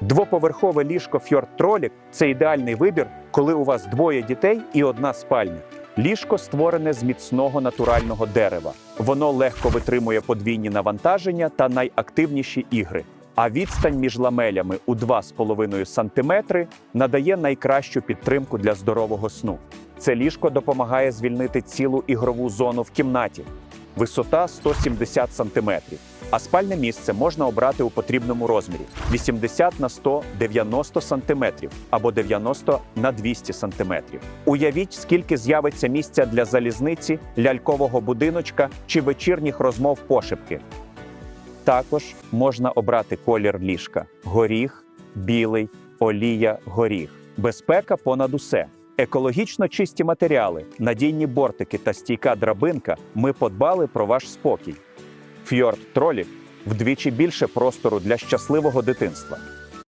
Двоповерхове ліжко Фьорд Тролік це ідеальний вибір, коли у вас двоє дітей і одна спальня. Ліжко створене з міцного натурального дерева. Воно легко витримує подвійні навантаження та найактивніші ігри. А відстань між ламелями у 2,5 см надає найкращу підтримку для здорового сну. Це ліжко допомагає звільнити цілу ігрову зону в кімнаті. Висота 170 см, а спальне місце можна обрати у потрібному розмірі 80 на 100 90 см або 90 на 200 см. Уявіть, скільки з'явиться місця для залізниці, лялькового будиночка чи вечірніх розмов пошепки. Також можна обрати колір ліжка: горіх, білий, олія, горіх. Безпека понад усе. Екологічно чисті матеріали, надійні бортики та стійка драбинка. Ми подбали про ваш спокій. Фьорд тролі вдвічі більше простору для щасливого дитинства.